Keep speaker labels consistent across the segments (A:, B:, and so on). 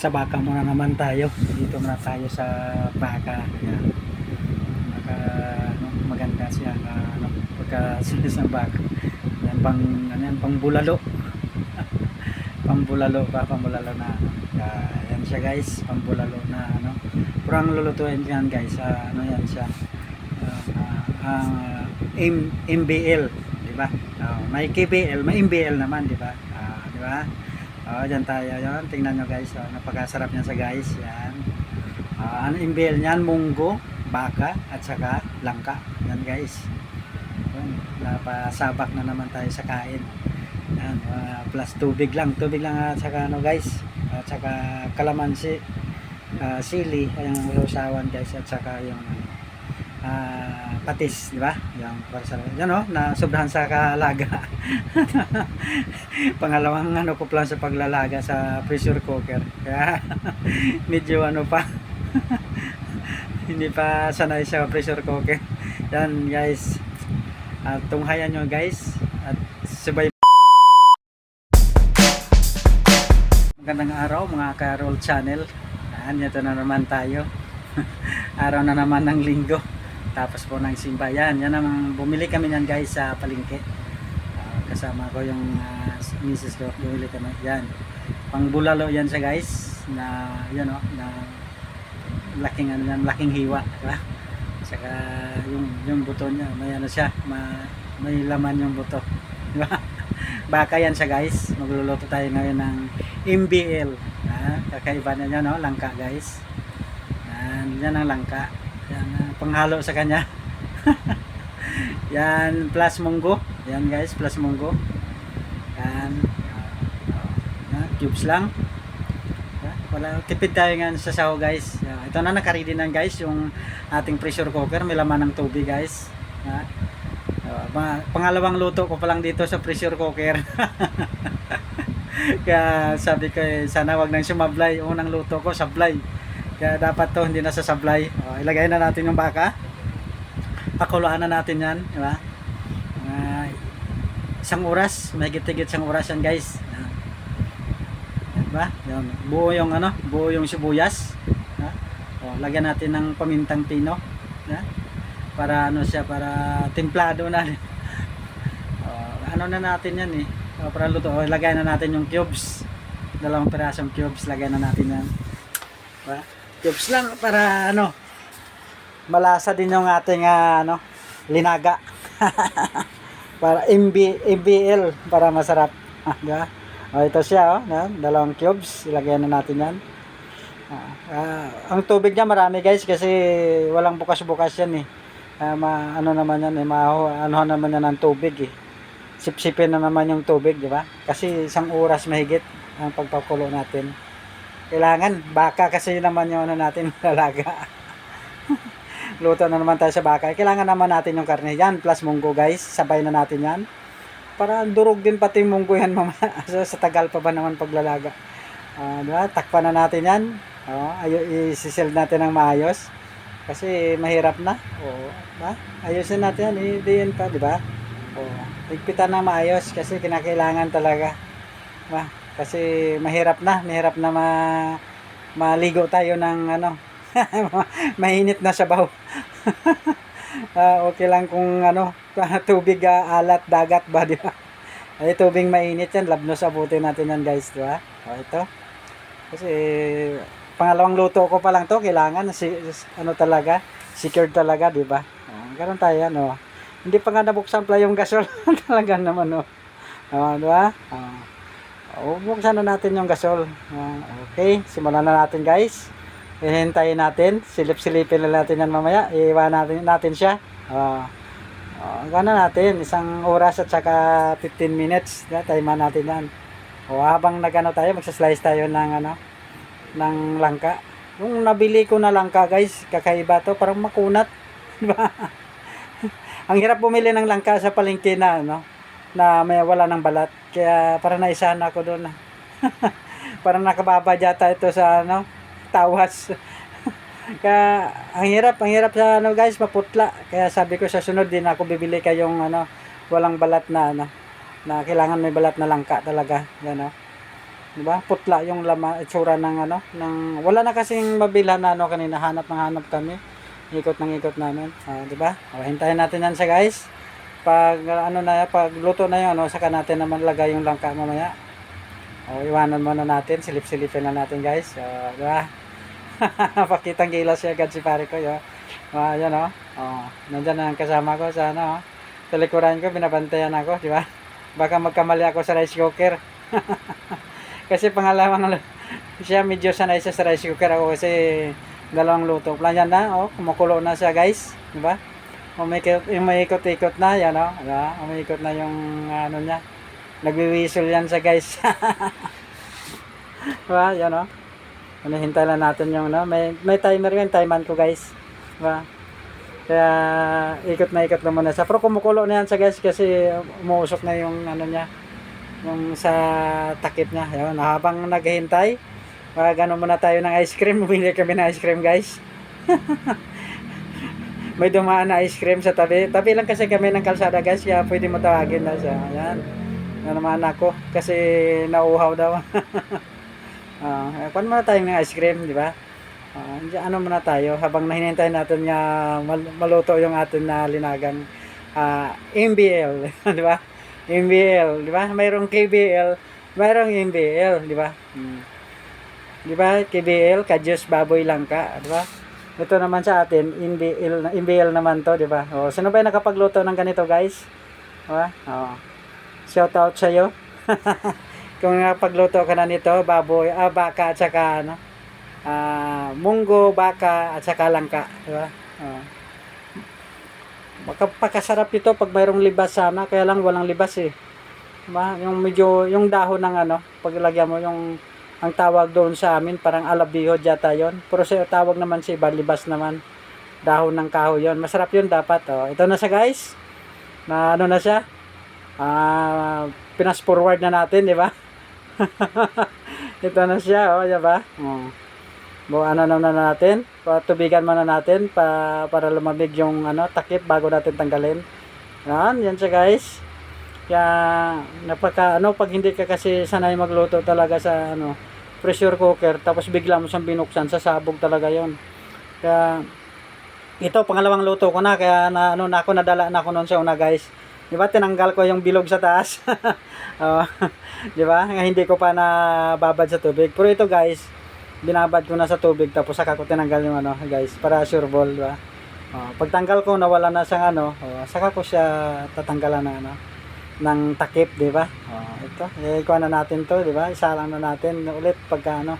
A: sa baka muna naman tayo. Dito muna tayo sa baka. Yan. Baka, ano, maganda siya. ah, ano, pagka sa baka. Yan, pang, ano yan, pang bulalo. pang bulalo pa, pang bulalo na. Ano. Yan siya guys, pang bulalo na. Ano. Pero lulutuin yan guys, ah, ano yan siya. ah, ah, ah, M- MBL, di ba? Ah, may KBL, may MBL naman, di ba? Ah, di ba? Oh, dyan tayo yon. Tingnan nyo guys. Oh, napakasarap niyan sa guys. Yan. Ah, ano MBL niyan? Munggo, baka, at saka langka. Yan guys. Yan. Napasabak na naman tayo sa kain. Yan. ah, plus tubig lang. Tubig lang at saka ano guys. At saka kalamansi. ah, sili. Yung usawan guys. At saka yung ah, patis, di ba? Yung para sa yan oh, na sobrahan sa kalaga. Pangalawang ano ko plan sa paglalaga sa pressure cooker. Kaya medyo ano pa hindi pa sanay sa pressure cooker. Yan guys. At tunghayan nyo guys at sabay Magandang araw mga Carol Channel. Yan, ito na naman tayo. araw na naman ng linggo. Tapos po ng simbayan. Yan ang bumili kami niyan guys sa palengke. Ah, kasama ko yung uh, misis ko. Bumili kami. Yan. Pang bulalo yan siya guys. Na yan o. na laking ano yan. Laking hiwa. Diba? Saka yung, yung buto niya. May ano siya. Ma, may laman yung buto. Diba? Baka yan siya guys. Magluluto tayo ngayon ng MBL. Ah, kakaiba na yan no. Langka guys. Yan. Yan ang langka. Yan, ah, panghalo sa kanya. yan, plus munggo. Yan guys, plus munggo. Yan. Yan, cubes lang. Yan, wala, tipid tayo nga sa saho guys. Yan, ito na nakaready na guys, yung ating pressure cooker. May laman ng tubig guys. Yan. Uh, pangalawang luto ko pa lang dito sa pressure cooker. Kaya sabi ko eh, sana wag nang sumablay. Unang luto ko, sablay. Kaya dapat to hindi na sa sablay. Ilagay na natin yung baka. Pakuluan na natin yan. Di ba? Mga isang oras. Mahigit-higit isang oras yan guys. Yan. Yan ba? Yan. Buo yung ano, buo yung sibuyas. Ha? O, lagyan natin ng pamintang pino. Ha? Para ano siya, para templado na. o, ano na natin yan eh. O, para luto. O, lagay na natin yung cubes. Dalawang pirasong cubes. Lagay na natin yan. Diba? Cubes lang para ano malasa din yung ating ah, ano linaga. para MB, MBL para masarap. Ah, diba? O, ito siya, oh, na, dalawang cubes. Ilagay na natin yan. Ah, ah, ang tubig niya marami guys kasi walang bukas-bukas yan eh. Ah, ma, ano naman yan eh, maho, ano naman yan ng tubig eh. Sipsipin na naman yung tubig, di ba? Kasi isang oras mahigit ang pagpakulo natin. Kailangan, baka kasi naman yung ano natin lalaga. Luto na naman tayo sa baka. Kailangan naman natin yung karne. Yan, plus munggo guys. Sabay na natin yan. Para durog din pati yung munggo yan mamaya. so, sa tagal pa ba naman paglalaga. Ah, diba? Takpan na natin yan. Oh, ayo isisil natin ng maayos. Kasi mahirap na. Oh, ba? Ayusin natin yan. Idiin pa, di ba? Oh, higpitan ng maayos kasi kinakailangan talaga. Ba? Kasi mahirap na, mahirap na ma maligo tayo ng ano. Mainit na sabaw. Ah, okay lang kung ano, tubig ah, alat dagat ba, di ba? Ay, tubig mainit yan, labnos abutin natin yan guys, di ba? O, ito. Kasi, pangalawang luto ko pa lang to, kailangan, si, ano talaga, secured talaga, di ba? Ah, ganun tayo, ano. Hindi pa nga nabuksan pala yung gasol, talaga naman, no. Oh, di ba? Oh, buksan na natin yung gasol. Ah, okay, simulan na natin guys. Hihintayin natin. Silip-silipin na natin yan mamaya. Iiwan natin, natin siya. Ah, uh, gana natin. Isang oras at saka 15 minutes. Yeah, timean natin yan. O habang nagano tayo, magsaslice tayo ng ano, ng langka. Yung nabili ko na langka guys, kakaiba to. Parang makunat. Di ba? Ang hirap bumili ng langka sa palengke na, ano, na may wala ng balat. Kaya para naisahan ako doon. parang nakababa yata ito sa ano, tawas. Kaya ang hirap, ang hirap sa ano guys, maputla. Kaya sabi ko sa sunod din ako bibili kayong ano, walang balat na ano, na kailangan may balat na langka talaga, yan oh. Di ba? Putla yung lama, itsura ng ano, ng, wala na kasing mabilhan na ano kanina, hanap ng hanap kami. Ikot ng ikot namin. Ah, di ba? O, hintayin natin yan sa guys. Pag ano na, pag luto na yun, ano, saka natin naman lagay yung langka mamaya. O, iwanan muna natin, silip-silipin na natin guys. O, di ba? Pakitang gilas siya agad si pare ko. Yo. Ah, yan o. Oh. Nandyan na ang kasama ko sa ano. oh. Sa ko, binabantayan ako, di ba? Baka magkamali ako sa rice cooker. kasi pangalawang siya medyo sanay siya sa rice cooker ako kasi dalawang luto. Plan yan na, oh, kumukulo na siya guys, di ba? Umikot, umiikot-ikot na, yan oh, di ba? Umiikot na yung ano niya. Nagwiwisol yan siya guys. di ba? Yan oh. Ano, hintay lang natin yung ano. May, may timer yun, timean ko guys. Di ba? Kaya ikot na ikot na muna siya. Pero kumukulo na yan siya guys kasi umuusok na yung ano niya. Yung sa takip niya. Yun, habang naghihintay, uh, gano'n muna tayo ng ice cream. Bumili kami ng ice cream guys. May dumaan na ice cream sa tabi. Tabi lang kasi kami ng kalsada guys. Kaya pwede mo tawagin na siya. Ayan. Yan naman ako. Kasi nauuhaw daw. Ah, uh, muna tayo ng ice cream, di ba? Ah, ano muna tayo habang nahinintay natin nga mal- maluto yung atin na linagang ah, MBL, di ba? MBL, di ba? Mayroong KBL, mayroong MBL, di ba? Hmm. Di ba? KBL, Kadyos Baboy Langka, di ba? Ito naman sa atin, MBL, na- MBL naman to, di ba? Oh, sino ba yung nakapagluto ng ganito, guys? Di ba? Oh. Shout out sa iyo. Kung nakapagluto ka na nito, baboy, ah, baka at saka ano, ah, munggo, baka at saka langka, di ba? Oh. Makapakasarap ito pag mayroong libas sana, kaya lang walang libas eh. Diba? Yung medyo, yung dahon ng ano, paglagyan mo yung, ang tawag doon sa amin, parang alabihod yata yon Pero sa tawag naman sa iba, libas naman. Dahon ng kahoy yon Masarap yun dapat. Oh. Ito na siya guys. Na ano na siya. Ah, pinas forward na natin, di ba? Ito na siya, oh, di ba? Oh. Bo, ano na na natin? Patubigan muna natin pa, para lumamig yung ano, takip bago natin tanggalin. Yan, yan siya guys. Kaya napaka ano pag hindi ka kasi sanay magluto talaga sa ano pressure cooker tapos bigla mo siyang binuksan sasabog talaga 'yon. Kaya ito pangalawang luto ko na kaya na ano na ako nadala na ako noon sa una guys. 'Di ba tinanggal ko yung bilog sa taas. oh, 'di ba? Nga hindi ko pa nababad sa tubig. Pero ito guys, binabad ko na sa tubig tapos saka ko tinanggal yung ano guys para sure ball 'di ba? Oh, pagtanggal ko nawala na siyang ano, oh, saka ko siya tatanggalan na ano ng takip, 'di ba? Oh, ito, eh na natin 'to, 'di ba? Isa lang na natin ulit pagka ano.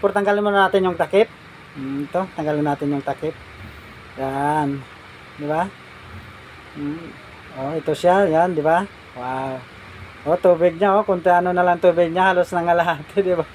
A: Pero tanggalin muna natin yung takip. Mm, ito, tanggalin natin yung takip. Yan. 'Di ba? Mm. Oh, ito siya, yan, 'di ba? Wow. Oh, tubig niya, oh, kunti ano na lang tubig niya, halos nangalahati, 'di ba?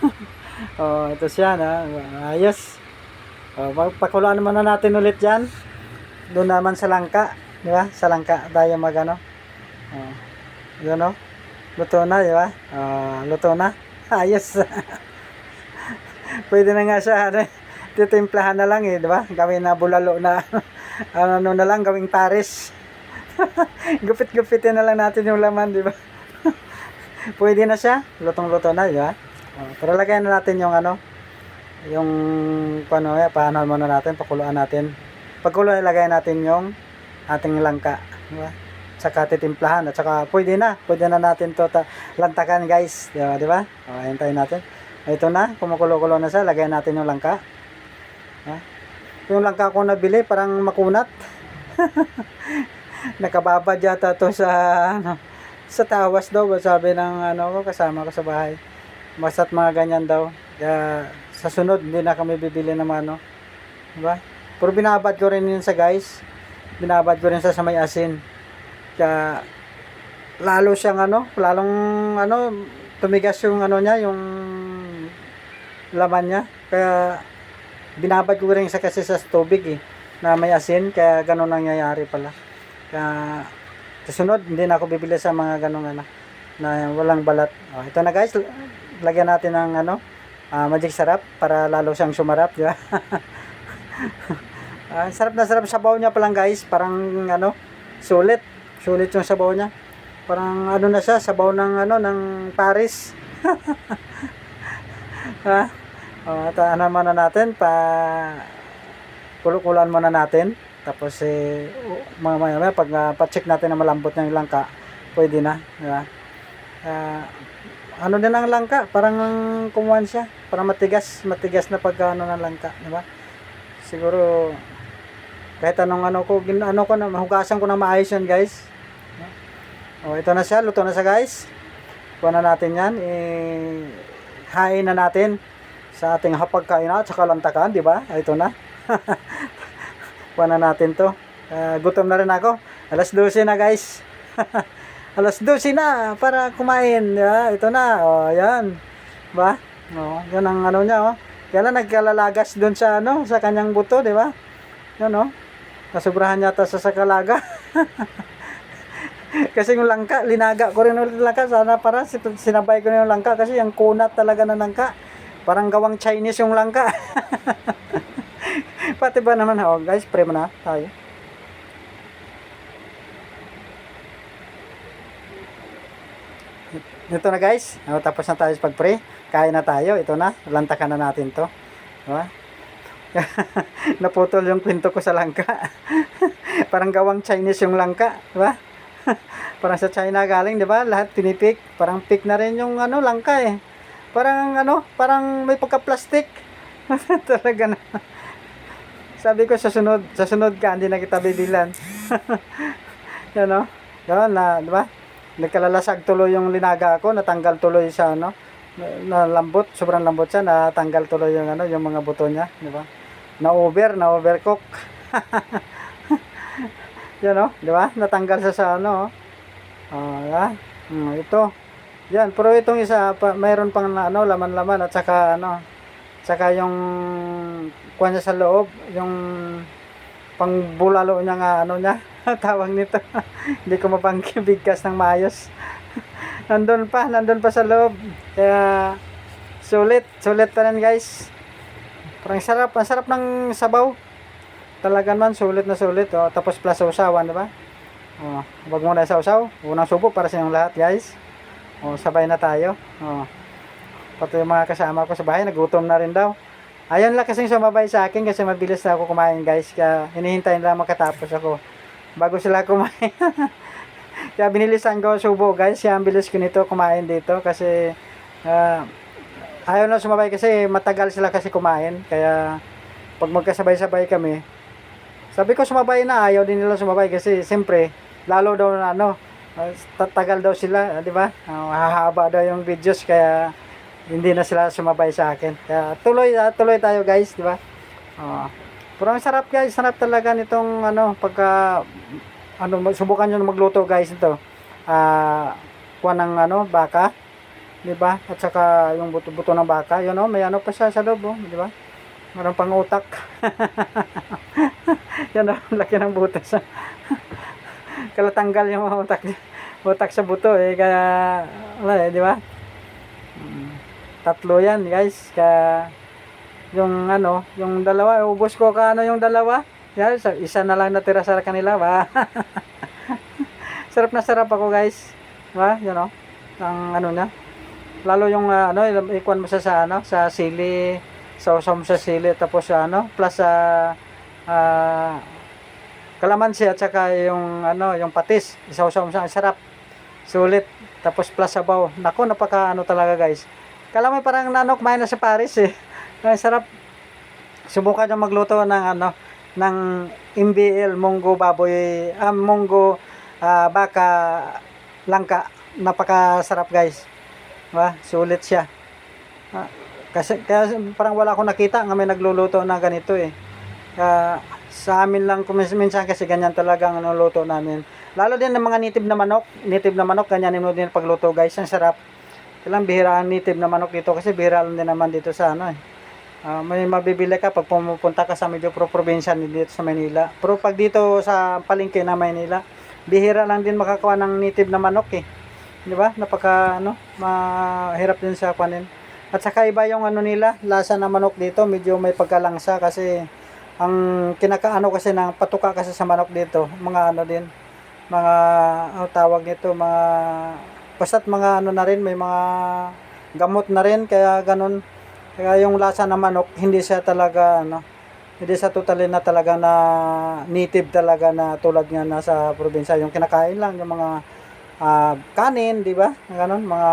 A: oh, ito siya, na. Ayos. Oh, pakuluan muna natin ulit 'yan. Doon naman sa langka, 'di ba? Sa langka tayo magano. Oh. Yun oh. Luto na, di ba? Oh, luto na. Ayos. Pwede na nga siya, ano, titimplahan na lang eh, di ba? Gawin na bulalo na, ano na lang, gawing pares. Gupit-gupitin na lang natin yung laman, di ba? Pwede na siya, lutong-luto na, di ba? Oh, pero lagyan na natin yung ano, yung, paano, eh, paano muna natin, pakuluan natin. Pagkulo, ilagay natin yung ating langka, di ba? saka titimplahan at saka pwede na pwede na natin to ta- lantakan guys di ba di ba o hintayin natin ito na kumukulo-kulo na siya lagyan natin yung langka ha? yung langka ko nabili parang makunat nakababad yata to sa ano, sa tawas daw sabi ng ano ko kasama ko sa bahay. Basta't mga ganyan daw. Kaya sa sunod hindi na kami bibili ng ano di ba? Pero binabad ko rin yun sa guys. Binabad ko rin sa sa may asin. Kaya lalo siyang ano, lalong ano, tumigas yung ano niya, yung laman niya. Kaya binabad ko rin sa kasi sa tubig eh, na may asin, kaya ganun nangyayari pala. Kaya susunod, hindi na ako bibili sa mga ganun ano, na walang balat. Oh, ito na guys, lagyan natin ng ano, ah, magic sarap para lalo siyang sumarap, di ba? Ah, sarap na sarap sabaw niya pa lang guys, parang ano, sulit. Sulit yung sabaw niya. Parang ano na siya, sabaw ng ano ng Paris. ha? Ito, ano muna natin, pa kulukulan muna natin. Tapos, eh, mga maya, pag uh, pa-check natin na malambot na yung langka, pwede na. Di ba? Ah, ano din ang langka, parang kumuhan siya, parang matigas, matigas na pag ano ng langka, di ba? Siguro, kahit anong ano ko, gin, ano ko na, mahugasan ko na maayos yan guys. O, ito na siya, luto na siya guys. Kuha na natin yan, eh, hain na natin sa ating hapagkain at saka lantakan, di ba? Ito na. Kuha na natin to. Ah, gutom na rin ako. Alas 12 na guys. Alas 12 na para kumain. ba? Ito na. O, yan. Ba? O, yan ang ano niya, oh. Kaya lang nagkalalagas doon sa ano, sa kanyang buto, di ba? Yan, oh. Nasubrahan yata sa sakalaga. kasi yung langka, linaga ko rin ulit langka. Sana para si- sinabay ko na yung langka kasi yung kunat talaga ng langka. Parang gawang Chinese yung langka. Pati ba naman, oh, guys, pray mo na tayo. Ito na guys, oh, tapos na tayo sa pag-pray. Kain na tayo, ito na, lantakan na natin to. Diba? Naputol yung kwento ko sa langka. Parang gawang Chinese yung langka, di ba? Parang sa China galing, di ba? Lahat tinipik. Parang pick na rin yung ano, langka eh. Parang ano, parang may pagka-plastic. Talaga na. Sabi ko sa sunod, sa sunod ka, hindi na kita bibilan. Yan no? Yan na, di ba? Nagkalalasag tuloy yung linaga ko, natanggal tuloy sa ano, na, na lambot, sobrang lambot siya, natanggal tuloy yung ano, yung mga buto niya, di ba? Na over, na overcook. Yan oh, di ba? Natanggal siya sa ano, oh. Ah, yan. Hmm, ito. Yan, pero itong isa, pa, mayroon pang ano, laman-laman at saka ano, saka yung kuha niya sa loob, yung pangbulalo niya nga, ano niya, tawag nito. Hindi ko mapangkibigkas ng maayos. nandun pa, nandun pa sa loob. Kaya, sulit, sulit pa rin guys. Parang sarap, ang sarap ng sabaw. Talaga man, sulit na sulit. Oh. Tapos plus usawan, di ba? Oh, wag muna sa usaw. Unang subo para sa inyong lahat, guys. Oh, sabay na tayo. Oh. Pati yung mga kasama ko sa bahay, nagutom na rin daw. Ayun lang kasing sumabay sa akin kasi mabilis na ako kumain, guys. Kaya hinihintay nila makatapos ako bago sila kumain. Kaya binilisan ko subo, guys. Kaya ang bilis ko nito kumain dito kasi ah, ayaw na sumabay kasi matagal sila kasi kumain. Kaya pag magkasabay-sabay kami, sabi ko sumabay na, ayaw din nila sumabay kasi siyempre, lalo daw na ano, uh, tatagal daw sila, ah, di ba? Uh, hahaba daw yung videos kaya hindi na sila sumabay sa akin. Kaya tuloy, ah, tuloy tayo guys, di ba? Uh, pero ang sarap guys, sarap talaga nitong ano, pagka ano, subukan nyo magluto guys ito. Ah, kuha ng ano, baka, di ba? At saka yung buto-buto ng baka, yun oh, may ano pa siya sa loob, oh, di ba? Meron pang utak. Yan oh, laki ng butas. Kala tanggal yung utak, utak sa buto eh, kaya, wala eh, di ba? Tatlo yan guys, kaya, yung ano, yung dalawa, ubos ko ka ano yung dalawa. Yan, isa- isa na lang natira sa kanila ba? sarap na sarap ako guys. Diba? Yan o. Ang ano na. Lalo yung ah, ano, ikuan mo siya sa ano, sa sili, sausaw mo sa sili tapos sa ano, plus sa ah, kalamansi at saka yung ano, yung patis. Isausaw mo siya, ang sarap. Sulit. Tapos plus sabaw. Nako, napaka ano talaga guys. Kala mo parang nanok na sa Paris eh. Ang sarap. Subukan nyo magluto ng ano, ng MBL, munggo baboy, ah, munggo ah, baka langka. Napakasarap guys. Diba? Sulit siya. Ah, kasi kaya parang wala akong nakita nga may nagluluto na ganito eh. Kaya sa amin lang minsan kasi ganyan talaga ang nuluto namin. Lalo din ng mga native na manok, native na manok, ganyan din pagluto guys, ang sarap. Kailang bihira ang native na manok dito kasi bihira lang din naman dito sa ano eh. Ah, may mabibili ka pag pumupunta ka sa medyo pro probinsya ni dito sa Manila. Pero pag dito sa palengke na Manila, bihira lang din makakuha ng native na manok eh. 'Di ba? Napaka ano, mahirap din sa kunin. At saka iba yung ano nila, lasa ng manok dito, medyo may pagkalangsa kasi ang kinakaano kasi ng patuka kasi sa manok dito, mga ano din, mga ano tawag nito, mga basta't mga ano na rin, may mga gamot na rin kaya ganun. Kaya yung lasa ng manok hindi siya talaga ano hindi sa totally na talaga na native talaga na tulad nga nasa probinsya. Yung kinakain lang yung mga ah, kanin di ba? Ganun mga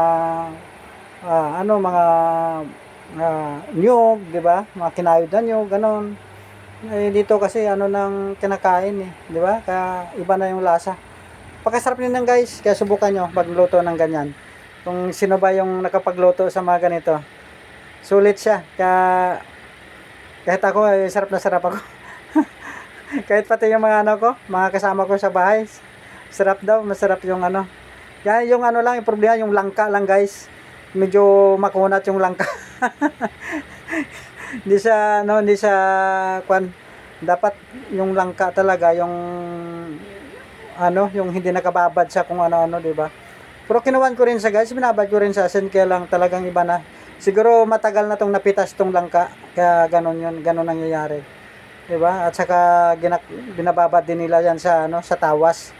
A: ah, ano mga ah, nyug di ba? Mga kinayod na nyug ganun. Eh, dito kasi ano nang kinakain eh di ba? Kaya iba na yung lasa Pakasarap nyo lang guys, kaya subukan nyo magluto ng ganyan. Kung sino ba yung nakapagluto sa mga ganito. Sulit siya. Kaya kahit ako, eh, sarap na sarap ako. kahit pati yung mga ano ko, mga kasama ko sa bahay, sarap daw, masarap yung ano. Kaya yung ano lang, yung problema, yung langka lang guys. Medyo makunat yung langka. hindi siya, ano, hindi siya, kwan, dapat yung langka talaga, yung ano, yung hindi nakababad sa kung ano-ano, di ba? Pero kinuwan ko rin sa guys, binabad ko rin sa asin, kaya lang talagang iba na. Siguro matagal na tong napitas tong langka, kaya ganon yun, ganon nangyayari. Di ba? At saka ginak, binababad din nila yan sa, ano, sa tawas.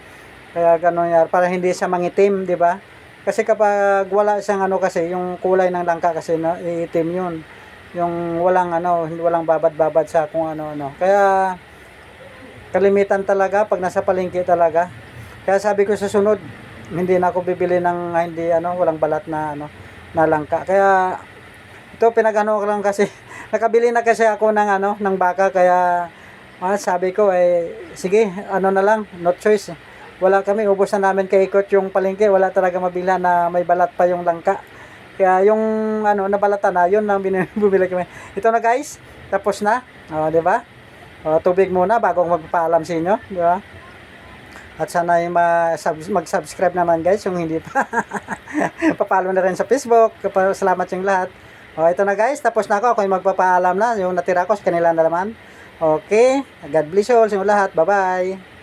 A: Kaya ganon yan, para hindi siya mangitim, di ba? Kasi kapag wala siyang ano kasi, yung kulay ng langka kasi na iitim yun. Yung walang ano, walang babad-babad sa kung ano-ano. Kaya kalimitan talaga pag nasa palengke talaga. Kaya sabi ko sa sunod, hindi na ako bibili ng ah, hindi ano, walang balat na ano, na langka. Kaya ito pinagano ko lang kasi nakabili na kasi ako ng ano, ng baka kaya ah, sabi ko eh sige, ano na lang, no choice. Wala kami, ubos na namin kay ikot yung palengke, wala talaga mabila na may balat pa yung langka. Kaya yung ano, nabalatan na, yun lang bumili kami. Ito na guys, tapos na. Oh, di ba? O, tubig muna bago magpapaalam sa inyo, di ba? At sana yung ma- sub- mag-subscribe naman guys, yung hindi pa. Papalo na rin sa Facebook. Salamat yung lahat. O, ito na guys, tapos na ako. Ako yung magpapaalam na, yung natira ko sa kanila na naman. Okay, God bless you all sa lahat. Bye-bye.